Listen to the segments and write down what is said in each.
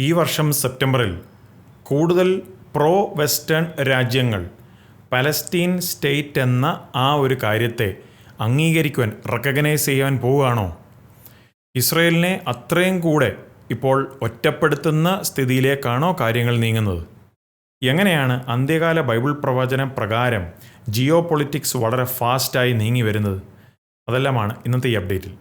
ഈ വർഷം സെപ്റ്റംബറിൽ കൂടുതൽ പ്രോ വെസ്റ്റേൺ രാജ്യങ്ങൾ പലസ്തീൻ സ്റ്റേറ്റ് എന്ന ആ ഒരു കാര്യത്തെ അംഗീകരിക്കുവാൻ റെക്കഗ്നൈസ് ചെയ്യാൻ പോവുകയാണോ? ഇസ്രയേലിനെ അത്രയും കൂടെ ഇപ്പോൾ ഒറ്റപ്പെടുത്തുന്ന സ്ഥിതിയിലേക്കാണോ കാര്യങ്ങൾ നീങ്ങുന്നത്? എങ്ങനെയാണ് അന്ത്യകാല ബൈബിൾ പ്രവചന പ്രകാരം ജിയോ പൊളിറ്റിക്സ് വളരെ ഫാസ്റ്റായി നീങ്ങി വരുന്നത്? അതെല്ലാമാണ് ഇന്നത്തെ ഈ അപ്ഡേറ്റിൽ.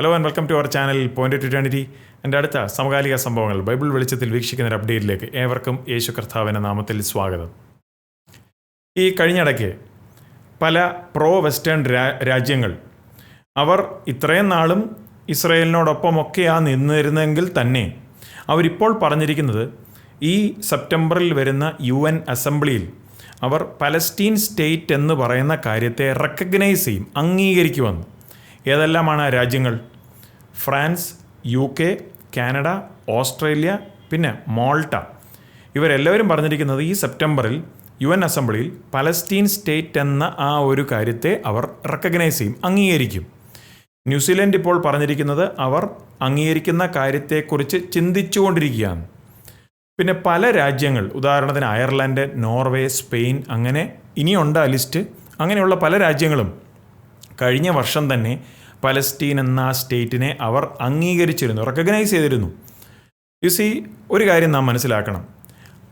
Hello and welcome to our channel point two twenty എന്റെ അടുത്ത സമകാലിക സംഭവങ്ങൾ ബൈബിൾ വെളിച്ചത്തിൽ വീക്ഷിക്കുന്ന ഒരു അപ്ഡേറ്റിലേക്ക് ഏവർക്കും യേശു കർത്താവിന്റെ നാമത്തിൽ സ്വാഗതം. ഈ കഴിഞ്ഞിടയ്ക്ക് പല പ്രോ വെസ്റ്റേൺ രാജ്യങ്ങൾ അവർ ഇത്രയും നാളും ഇസ്രയേലിനോടൊപ്പമൊക്കെയാ നിന്നിരുന്നെങ്കിൽ തന്നെ അവരിപ്പോൾ പറഞ്ഞിരിക്കുന്നത് ഈ സെപ്റ്റംബറിൽ വരുന്ന യു എൻ അസംബ്ലിയിൽ അവർ പലസ്റ്റീൻ സ്റ്റേറ്റ് എന്ന് പറയുന്ന കാര്യത്തെ റെക്കഗ്നൈസ് ചെയ്യും അംഗീകരിക്കുമെന്ന്. ഏതെല്ലാമാണ് രാജ്യങ്ങൾ? France U K Canada Australia പിന്നെ മോൾട്ട. ഇവരെല്ലാവരും പറഞ്ഞിരിക്കുന്നത് ഈ സെപ്റ്റംബറിൽ യു എൻ അസംബ്ലിയിൽ പലസ്തീൻ സ്റ്റേറ്റ് എന്ന ആ ഒരു കാര്യത്തെ അവർ റെക്കഗ്നൈസ് ചെയ്യും അംഗീകരിക്കും. ന്യൂസിലൻഡ് ഇപ്പോൾ പറഞ്ഞിരിക്കുന്നത് അവർ അംഗീകരിക്കുന്ന കാര്യത്തെക്കുറിച്ച് ചിന്തിച്ചുകൊണ്ടിരിക്കുകയാണ്. പിന്നെ പല രാജ്യങ്ങൾ ഉദാഹരണത്തിന് അയർലൻഡ് നോർവേ സ്പെയിൻ അങ്ങനെ ഇനിയുണ്ട് ആ ലിസ്റ്റ്. അങ്ങനെയുള്ള പല രാജ്യങ്ങളും കഴിഞ്ഞ വർഷം തന്നെ പലസ്തീൻ എന്ന സ്റ്റേറ്റിനെ അവർ അംഗീകരിച്ചിരുന്നു റെക്കഗ്നൈസ് ചെയ്തിരുന്നു. യു സി ഒരു കാര്യം നാം മനസ്സിലാക്കണം.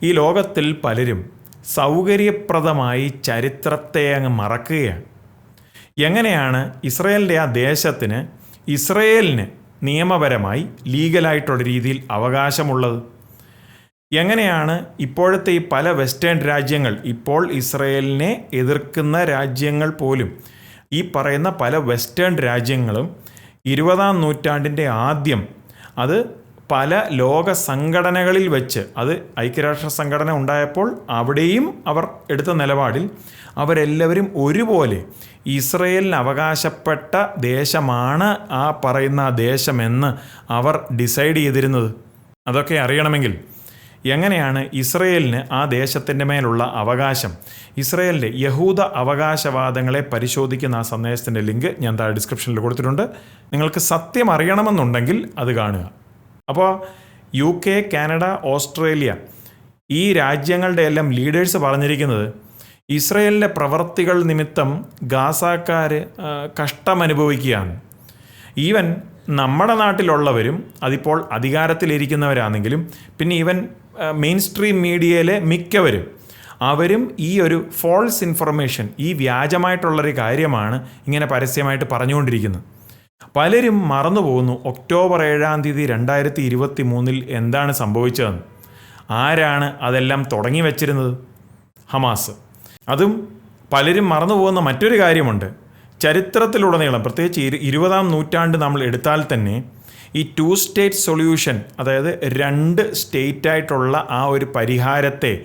ഈ ലോകത്തിൽ പലരും സൗകര്യപ്രദമായി ചരിത്രത്തെ അങ്ങ് മറക്കുകയാണ്. എങ്ങനെയാണ് ഇസ്രയേലിന്റെ ആ ദേശത്തിന് ഇസ്രയേലിന് നിയമപരമായി ലീഗലായിട്ടുള്ള രീതിയിൽ അവകാശമുള്ളത്? എങ്ങനെയാണ് ഇപ്പോഴത്തെ ഈ പല വെസ്റ്റേൺ രാജ്യങ്ങൾ ഇപ്പോൾ ഇസ്രയേലിനെ എതിർക്കുന്ന രാജ്യങ്ങൾ പോലും ഈ പറയുന്ന പല വെസ്റ്റേൺ രാജ്യങ്ങളും ഇരുപതാം നൂറ്റാണ്ടിന്റെ ആദ്യം അത് പല ലോക സംഘടനകളിൽ വെച്ച് അത് ഐക്യരാഷ്ട്ര സംഘടന ഉണ്ടായപ്പോൾ അവിടെയും അവർ എടുത്ത നിലപാടിൽ അവരെല്ലാവരും ഒരുപോലെ ഇസ്രയേലിന് അവകാശപ്പെട്ട ദേശമാണ് ആ പറയുന്ന ദേശമെന്ന് അവർ ഡിസൈഡ് ചെയ്തിരുന്നത്. അതൊക്കെ അറിയണമെങ്കിൽ എങ്ങനെയാണ് ഇസ്രയേലിന് ആ ദേശത്തിന്റെ മേലുള്ള അവകാശം? ഇസ്രയേലിന്റെ യഹൂദ അവകാശവാദങ്ങളെ പരിശോധിക്കുന്ന ആ സന്ദേശത്തിന്റെ ലിങ്ക് ഞാൻ താഴെ ഡിസ്ക്രിപ്ഷനിൽ കൊടുത്തിട്ടുണ്ട്. നിങ്ങൾക്ക് സത്യം അറിയണമെന്നുണ്ടെങ്കിൽ അത് കാണുക. അപ്പോൾ യു കെ കാനഡ ഓസ്ട്രേലിയ ഈ രാജ്യങ്ങളുടെ എല്ലാം ലീഡേഴ്സ് പറഞ്ഞിരിക്കുന്നത് ഇസ്രയേലിന്റെ പ്രവർത്തികൾ നിമിത്തം ഗാസാക്കാർ കഷ്ടമനുഭവിക്കുകയാണ്. ഈവൻ നമ്മുടെ നാട്ടിലുള്ളവരും അതിപ്പോൾ അധികാരത്തിലിരിക്കുന്നവരാണെങ്കിലും പിന്നെ ഈവൻ മെയിൻ സ്ട്രീം മീഡിയയിലെ മിക്കവരും അവരും ഈ ഒരു ഫോൾസ് ഇൻഫർമേഷൻ ഈ വ്യാജമായിട്ടുള്ളൊരു കാര്യമാണ് ഇങ്ങനെ പരസ്യമായിട്ട് പറഞ്ഞുകൊണ്ടിരിക്കുന്നത്. പലരും മറന്നു പോകുന്നു ഒക്ടോബർ ഏഴാം തീയതി രണ്ടായിരത്തി ഇരുപത്തി മൂന്നിൽ എന്താണ് സംഭവിച്ചതെന്ന്. ആരാണ് അതെല്ലാം തുടങ്ങി വച്ചിരുന്നത്? ഹമാസ്. അതും പലരും മറന്നു പോകുന്ന മറ്റൊരു കാര്യമുണ്ട്. ചരിത്രത്തിലുടനീളം പ്രത്യേകിച്ച് ഇരു ഇരുപതാം നൂറ്റാണ്ട് നമ്മൾ എടുത്താൽ തന്നെ ഈ ടു സ്റ്റേറ്റ് സൊല്യൂഷൻ അതായത് രണ്ട് സ്റ്റേറ്റായിട്ടുള്ള ആ ഒരു പരിഹാരത്തെ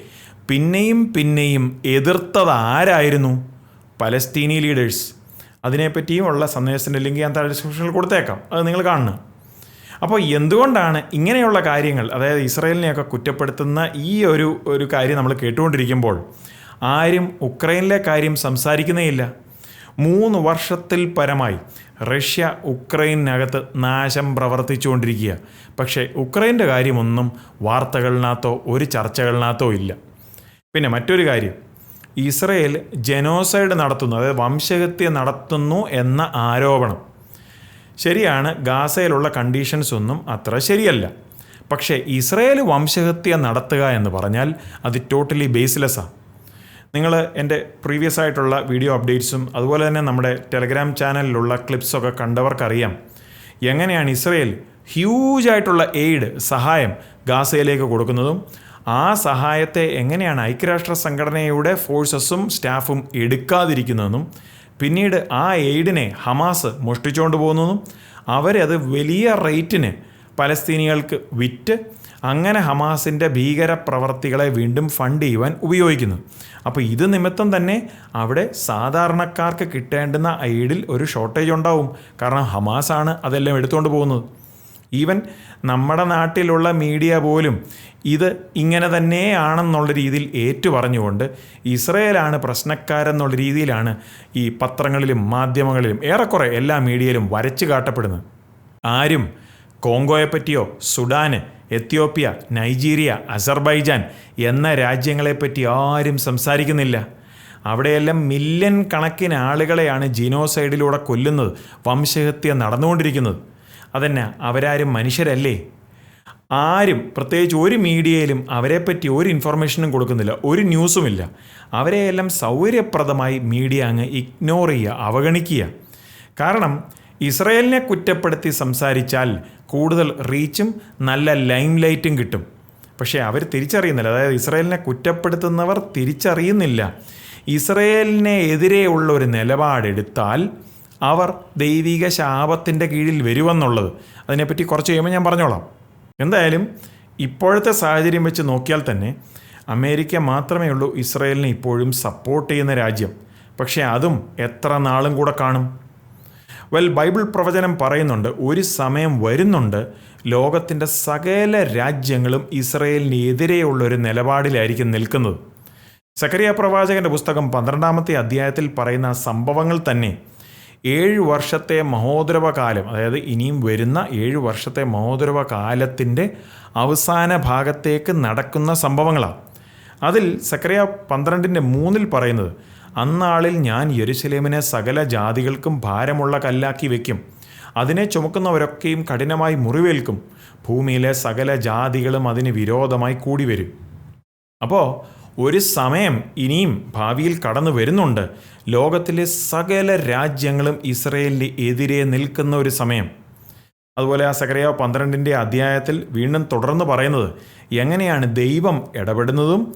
പിന്നെയും പിന്നെയും എതിർത്തത് ആരായിരുന്നു? പലസ്തീനി ലീഡേഴ്സ് അതിനെപ്പറ്റിയും ഉള്ള സന്ദേശത്തിന്റെ ലിങ്ക് ഞാൻ താഴെ ഡിസ്ക്രിപ്ഷനിൽ കൊടുത്തേക്കാം. അത് നിങ്ങൾ കാണണം. അപ്പോൾ എന്തുകൊണ്ടാണ് ഇങ്ങനെയുള്ള കാര്യങ്ങൾ അതായത് ഇസ്രയേലിനെയൊക്കെ കുറ്റപ്പെടുത്തുന്ന ഈ ഒരു ഒരു കാര്യം നമ്മൾ കേട്ടുകൊണ്ടിരിക്കുമ്പോൾ ആരും ഉക്രൈനിലെ കാര്യം സംസാരിക്കുന്നേയില്ല മൂന്ന് വർഷത്തിൽ പരമായി റഷ്യ ഉക്രൈനകത്ത് നാശം പ്രവർത്തിച്ചുകൊണ്ടിരിക്കുക. പക്ഷേ ഉക്രൈന്റെ കാര്യമൊന്നും വാർത്തകളിനകത്തോ ഒരു ചർച്ചകളിനകത്തോ ഇല്ല. പിന്നെ മറ്റൊരു കാര്യം. ഇസ്രയേൽ ജനോസൈഡ് നടത്തുന്നു അതായത് വംശഹത്യ നടത്തുന്നു എന്ന ആരോപണം. ശരിയാണ് ഗാസയിലുള്ള കണ്ടീഷൻസ് ഒന്നും അത്ര ശരിയല്ല. പക്ഷേ ഇസ്രയേൽ വംശഹത്യ നടത്തുക എന്ന് പറഞ്ഞാൽ അത് ടോട്ടലി ബേസ്ലെസ്സാണ് നിങ്ങൾ എന്റെ പ്രീവിയസ് ആയിട്ടുള്ള വീഡിയോ അപ്ഡേറ്റ്സും അതുപോലെ തന്നെ നമ്മുടെ ടെലഗ്രാം ചാനലിലുള്ള ക്ലിപ്സൊക്കെ കണ്ടവർക്കറിയാം. എങ്ങനെയാണ് ഇസ്രയേൽ ഹ്യൂജ് ആയിട്ടുള്ള എയ്ഡ് സഹായം ഗാസയിലേക്ക് കൊടുക്കുന്നതും ആ സഹായത്തെ എങ്ങനെയാണ് ഐക്യരാഷ്ട്ര സംഘടനയുടെ ഫോഴ്സസും സ്റ്റാഫും എടുക്കാതിരിക്കുന്നതെന്നും പിന്നീട് ആ എയ്ഡിനെ ഹമാസ് മോഷ്ടിച്ചുകൊണ്ട് പോകുന്നതും അവരത് വലിയ റേറ്റിന് പലസ്തീനികൾക്ക് വിറ്റ് അങ്ങനെ ഹമാസിന്റെ ഭീകര പ്രവർത്തികളെ വീണ്ടും ഫണ്ട് ചെയ്യുവാൻ ഉപയോഗിക്കുന്നു. അപ്പോൾ ഇത് നിമിത്തം തന്നെ അവിടെ സാധാരണക്കാർക്ക് കിട്ടേണ്ടുന്ന എയ്ഡിൽ ഒരു ഷോർട്ടേജ് ഉണ്ടാവും. കാരണം ഹമാസാണ് അതെല്ലാം എടുത്തുകൊണ്ട് പോകുന്നത്. ഈവൻ നമ്മുടെ നാട്ടിലുള്ള മീഡിയ പോലും ഇത് ഇങ്ങനെ തന്നെയാണെന്നുള്ള രീതിയിൽ ഏറ്റു പറഞ്ഞുകൊണ്ട് ഇസ്രയേലാണ് പ്രശ്നക്കാരെന്നുള്ള രീതിയിലാണ് ഈ പത്രങ്ങളിലും മാധ്യമങ്ങളിലും ഏറെക്കുറെ എല്ലാ മീഡിയയിലും വരച്ചു കാട്ടപ്പെടുന്നത്. ആരും കോങ്കോയെ പറ്റിയോ സുഡാന് എത്യോപ്യ നൈജീരിയ അസർബൈജാൻ എന്ന രാജ്യങ്ങളെപ്പറ്റി ആരും സംസാരിക്കുന്നില്ല. അവിടെയെല്ലാം മില്യൺ കണക്കിന് ആളുകളെയാണ് ജിനോസൈഡിലൂടെ കൊല്ലുന്നത് വംശഹത്യ നടന്നുകൊണ്ടിരിക്കുന്നത്. അതന്നെ അവരാരും മനുഷ്യരല്ലേ? ആരും പ്രത്യേകിച്ച് ഒരു മീഡിയയിലും അവരെപ്പറ്റി ഒരു ഇൻഫർമേഷനും കൊടുക്കുന്നില്ല ഒരു ന്യൂസുമില്ല അവരെയെല്ലാം സൗകര്യപ്രദമായി മീഡിയ അങ്ങ് ഇഗ്നോർ ചെയ്യുക അവഗണിക്കുക. കാരണം ഇസ്രയേലിനെ കുറ്റപ്പെടുത്തി സംസാരിച്ചാൽ കൂടുതൽ റീച്ചും നല്ല ലൈം ലൈറ്റും കിട്ടും. പക്ഷേ അവർ തിരിച്ചറിയുന്നില്ല. അതായത് ഇസ്രയേലിനെ കുറ്റപ്പെടുത്തുന്നവർ തിരിച്ചറിയുന്നില്ല. ഇസ്രയേലിനെ എതിരെയുള്ള ഒരു നിലപാടെടുത്താൽ അവർ ദൈവിക ശാപത്തിന്റെ കീഴിൽ വരുമെന്നുള്ളത്. അതിനെപ്പറ്റി കുറച്ച് കഴിയുമ്പോൾ ഞാൻ പറഞ്ഞോളാം. എന്തായാലും ഇപ്പോഴത്തെ സാഹചര്യം വെച്ച് നോക്കിയാൽ തന്നെ അമേരിക്ക മാത്രമേ ഉള്ളൂ ഇസ്രയേലിനെ ഇപ്പോഴും സപ്പോർട്ട് ചെയ്യുന്ന രാജ്യം. പക്ഷേ അതും എത്ര നാളും കൂടെ കാണും? വെൽ ബൈബിൾ പ്രവചനം പറയുന്നുണ്ട് ഒരു സമയം വരുന്നുണ്ട് ലോകത്തിന്റെ സകല രാജ്യങ്ങളും ഇസ്രയേലിന് ഒരു നിലപാടിലായിരിക്കും നിൽക്കുന്നത്. സക്കരിയ പ്രവാചകന്റെ പുസ്തകം പന്ത്രണ്ടാമത്തെ അധ്യായത്തിൽ പറയുന്ന സംഭവങ്ങൾ തന്നെ ഏഴ് വർഷത്തെ മഹോദരവ കാലം അതായത് ഇനിയും വരുന്ന ഏഴ് വർഷത്തെ മഹോദരവ കാലത്തിന്റെ അവസാന ഭാഗത്തേക്ക് നടക്കുന്ന സംഭവങ്ങളാണ്. അതിൽ സക്കരിയ പന്ത്രണ്ടിന്റെ മൂന്നിൽ പറയുന്നത് അന്നാളിൽ ഞാൻ യെരുശലേമിനെ സകല ജാതികൾക്കും ഭാരമുള്ള കല്ലാക്കി വയ്ക്കും അതിനെ ചുമക്കുന്നവരൊക്കെയും കഠിനമായി മുറിവേൽക്കും. ഭൂമിയിലെ സകല ജാതികളും അതിന് വിരോധമായി കൂടി വരും അപ്പോൾ ഒരു സമയം ഇനിയും ഭാവിയിൽ കടന്നു വരുന്നുണ്ട്. ലോകത്തിലെ സകല രാജ്യങ്ങളും ഇസ്രയേലിന് എതിരെ നിൽക്കുന്ന ഒരു സമയം. അതുപോലെ ആ സകരയ പന്ത്രണ്ടിന്റെ അധ്യായത്തിൽ വീണ്ടും തുടർന്ന് പറയുന്നത് എങ്ങനെയാണ് ദൈവം ഇടപെടുന്നതും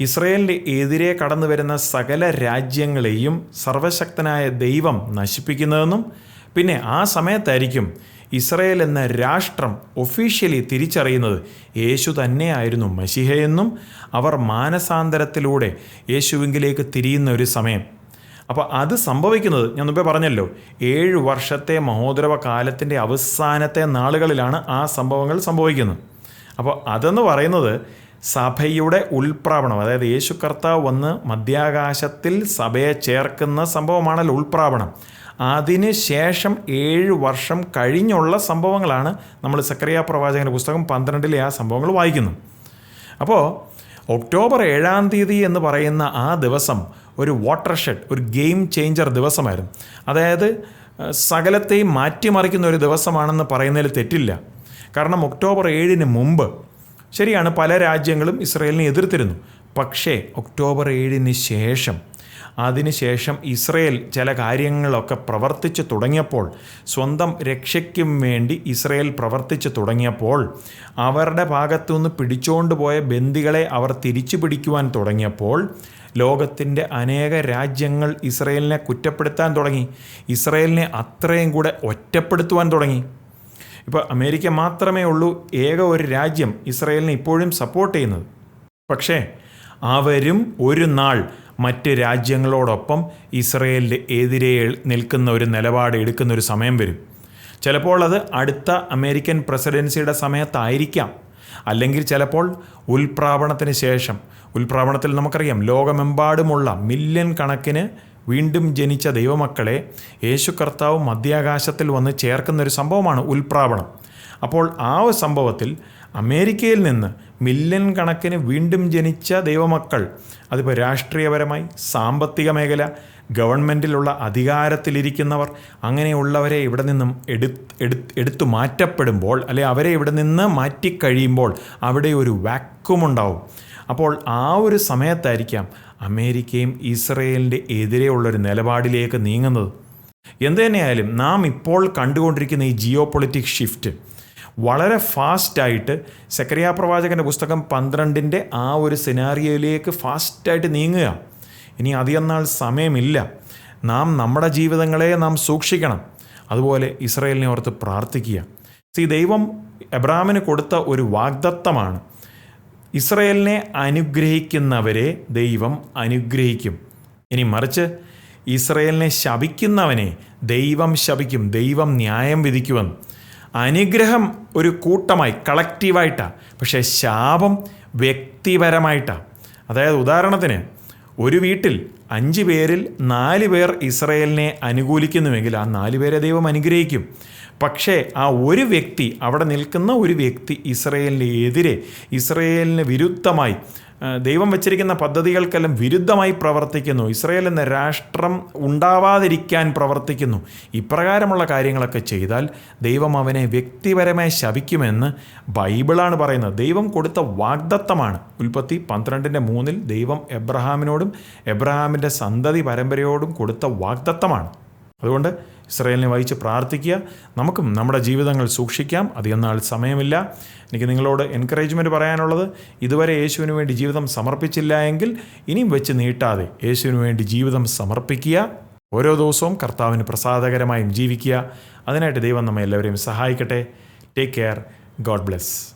ഇസ്രയേലിന്റെ എതിരെ കടന്നു വരുന്ന സകല രാജ്യങ്ങളെയും സർവശക്തനായ ദൈവം നശിപ്പിക്കുന്നതെന്നും പിന്നെ ആ സമയത്തായിരിക്കും ഇസ്രയേൽ എന്ന രാഷ്ട്രം ഒഫീഷ്യലി തിരിച്ചറിയുന്നത്. യേശു തന്നെയായിരുന്നു മഷിഹയെന്നും അവർ മാനസാന്തരത്തിലൂടെ യേശുവിങ്കിലേക്ക് തിരിയുന്ന ഒരു സമയം. അപ്പോൾ അത് സംഭവിക്കുന്നത് ഞാൻ മുമ്പേ പറഞ്ഞല്ലോ ഏഴ് വർഷത്തെ മഹോദരവ കാലത്തിന്റെ അവസാനത്തെ നാളുകളിലാണ് ആ സംഭവങ്ങൾ സംഭവിക്കുന്നത്. അപ്പോൾ അതെന്ന് പറയുന്നത് സഭയുടെ ഉൾപ്രാവണം അതായത് യേശു കർത്താവ് വന്ന് മധ്യാകാശത്തിൽ സഭയെ ചേർക്കുന്ന സംഭവമാണല്ലോ ഉൾപ്രാവണം അതിന് ശേഷം ഏഴ് വർഷം കഴിഞ്ഞുള്ള സംഭവങ്ങളാണ് നമ്മൾ സക്രിയ പ്രവാചകന്റെ പുസ്തകം പന്ത്രണ്ടിലെ ആ സംഭവങ്ങൾ വായിക്കുന്നു. അപ്പോൾ ഒക്ടോബർ ഏഴാം തീയതി എന്ന് പറയുന്ന ആ ദിവസം ഒരു വാട്ടർ ഷെഡ് ഒരു ഗെയിം ചേഞ്ചർ ദിവസമായിരുന്നു. അതായത് സകലത്തെയും മാറ്റിമറിക്കുന്ന ഒരു ദിവസമാണെന്ന് പറയുന്നതിൽ തെറ്റില്ല. കാരണം ഒക്ടോബർ ഏഴിന് മുമ്പ് ശരിയാണ് പല രാജ്യങ്ങളും ഇസ്രയേലിനെ എതിർത്തിരുന്നു. പക്ഷേ ഒക്ടോബർ ഏഴിന് ശേഷം അതിനുശേഷം ഇസ്രയേൽ ചില കാര്യങ്ങളൊക്കെ പ്രവർത്തിച്ചു തുടങ്ങിയപ്പോൾ സ്വന്തം രക്ഷയ്ക്കും വേണ്ടി ഇസ്രയേൽ പ്രവർത്തിച്ചു തുടങ്ങിയപ്പോൾ അവരുടെ ഭാഗത്തുനിന്ന് പിടിച്ചുകൊണ്ട് പോയ ബന്ദികളെ അവർ തിരിച്ചു പിടിക്കുവാൻ തുടങ്ങിയപ്പോൾ ലോകത്തിന്റെ അനേക രാജ്യങ്ങൾ ഇസ്രയേലിനെ കുറ്റപ്പെടുത്താൻ തുടങ്ങി. ഇസ്രയേലിനെ അത്രയും കൂടെ ഒറ്റപ്പെടുത്തുവാൻ തുടങ്ങി. ഇപ്പോൾ അമേരിക്ക മാത്രമേ ഉള്ളൂ ഏക ഒരു രാജ്യം ഇസ്രയേലിനെ ഇപ്പോഴും സപ്പോർട്ട് ചെയ്യുന്നത്. പക്ഷേ അവരും ഒരു നാൾ മറ്റ് രാജ്യങ്ങളോടൊപ്പം ഇസ്രയേലിന് എതിരെ നിൽക്കുന്ന ഒരു നിലപാട് എടുക്കുന്ന ഒരു സമയം വരും. ചിലപ്പോൾ അത് അടുത്ത അമേരിക്കൻ പ്രസിഡൻസിയുടെ സമയത്തായിരിക്കാം. അല്ലെങ്കിൽ ചിലപ്പോൾ ഉൽപ്രാവണത്തിന് ശേഷം. ഉൽപ്രാവണത്തിൽ നമുക്കറിയാം ലോകമെമ്പാടുമുള്ള മില്യൺ കണക്കിന് വീണ്ടും ജനിച്ച ദൈവമക്കളെ യേശു കർത്താവ് മധ്യാകാശത്തിൽ വന്ന് ചേർക്കുന്ന ഒരു സംഭവമാണ് ഉൽപ്രാവണം. അപ്പോൾ ആ സംഭവത്തിൽ അമേരിക്കയിൽ നിന്ന് മില്യൺ കണക്കിന് വീണ്ടും ജനിച്ച ദൈവമക്കൾ അതിപ്പോൾ രാഷ്ട്രീയപരമായി സാമ്പത്തിക മേഖല ഗവൺമെന്റിലുള്ള അധികാരത്തിലിരിക്കുന്നവർ അങ്ങനെയുള്ളവരെ ഇവിടെ നിന്നും എടു എടു- എടുത്തു മാറ്റപ്പെടുമ്പോൾ അല്ലെ അവരെ ഇവിടെ നിന്ന് മാറ്റിക്കഴിയുമ്പോൾ അവിടെ ഒരു വാക്വം ഉണ്ടാവും. അപ്പോൾ ആ ഒരു സമയത്തായിരിക്കാം അമേരിക്കയും ഇസ്രയേലിന്റെ എതിരെയുള്ളൊരു നിലപാടിലേക്ക് നീങ്ങുന്നത്. എന്തു തന്നെയായാലും നാം ഇപ്പോൾ കണ്ടുകൊണ്ടിരിക്കുന്ന ഈ ജിയോ പൊളിറ്റിക്സ് ഷിഫ്റ്റ് വളരെ ഫാസ്റ്റായിട്ട് സെക്രിയ പ്രവാചകന്റെ പുസ്തകം പന്ത്രണ്ടിന്റെ ആ ഒരു സിനാറിയോയിലേക്ക് ഫാസ്റ്റായിട്ട് നീങ്ങുക. ഇനി അധികം സമയമില്ല. നാം നമ്മുടെ ജീവിതങ്ങളെ നാം സൂക്ഷിക്കണം. അതുപോലെ ഇസ്രയേലിനെ ഓർത്ത് പ്രാർത്ഥിക്കുക. സി ദൈവം എബ്രാമിന് കൊടുത്ത ഒരു വാഗ്ദത്തമാണ്. ഇസ്രയേലിനെ അനുഗ്രഹിക്കുന്നവരെ ദൈവം അനുഗ്രഹിക്കും. ഇനി മറിച്ച് ഇസ്രയേലിനെ ശപിക്കുന്നവനെ ദൈവം ശപിക്കും. ദൈവം ന്യായം വിധിക്കുമെന്ന്. അനുഗ്രഹം ഒരു കൂട്ടമായി കളക്റ്റീവായിട്ടാണ് പക്ഷേ ശാപം വ്യക്തിപരമായിട്ടാണ് അതായത് ഉദാഹരണത്തിന് ഒരു വീട്ടിൽ അഞ്ച് പേരിൽ നാല് പേർ ഇസ്രയേലിനെ അനുകൂലിക്കുന്നുവെങ്കിൽ ആ നാല് പേരെ ദൈവം അനുഗ്രഹിക്കും. പക്ഷേ ആ ഒരു വ്യക്തി അവിടെ നിൽക്കുന്ന ഒരു വ്യക്തി ഇസ്രയേലിന് എതിരെ ഇസ്രയേലിന് വിരുദ്ധമായി ദൈവം വച്ചിരിക്കുന്ന പദ്ധതികൾക്കെല്ലാം വിരുദ്ധമായി പ്രവർത്തിക്കുന്നു. ഇസ്രയേൽ എന്ന രാഷ്ട്രം ഉണ്ടാവാതിരിക്കാൻ പ്രവർത്തിക്കുന്നു. ഇപ്രകാരമുള്ള കാര്യങ്ങളൊക്കെ ചെയ്താൽ ദൈവം അവനെ വ്യക്തിപരമായി ശപിക്കുമെന്ന് ബൈബിളാണ് പറയുന്നത്. ദൈവം കൊടുത്ത വാഗ്ദത്തമാണ്. ഉൽപ്പത്തി പന്ത്രണ്ടിന്റെ മൂന്നിൽ ദൈവം എബ്രഹാമിനോടും എബ്രഹാമിന്റെ സന്തതി പരമ്പരയോടും കൊടുത്ത വാഗ്ദത്തമാണ്. അതുകൊണ്ട് ഇസ്രയേലിനെ വായിച്ച് പ്രാർത്ഥിക്കുക. നമുക്കും നമ്മുടെ ജീവിതങ്ങൾ സൂക്ഷിക്കാം. അധികം നാൾ സമയമില്ല. എനിക്ക് നിങ്ങളോട് എൻകറേജ്മെന്റ് പറയാനുള്ളത് ഇതുവരെ യേശുവിന് വേണ്ടി ജീവിതം സമർപ്പിച്ചില്ല എങ്കിൽ ഇനിയും വെച്ച് നീട്ടാതെ യേശുവിന് വേണ്ടി ജീവിതം സമർപ്പിക്കുക. ഓരോ ദിവസവും കർത്താവിന് പ്രസാദകരമായും ജീവിക്കുക. അതിനായിട്ട് ദൈവം നമ്മെ എല്ലാവരെയും സഹായിക്കട്ടെ. Take care God bless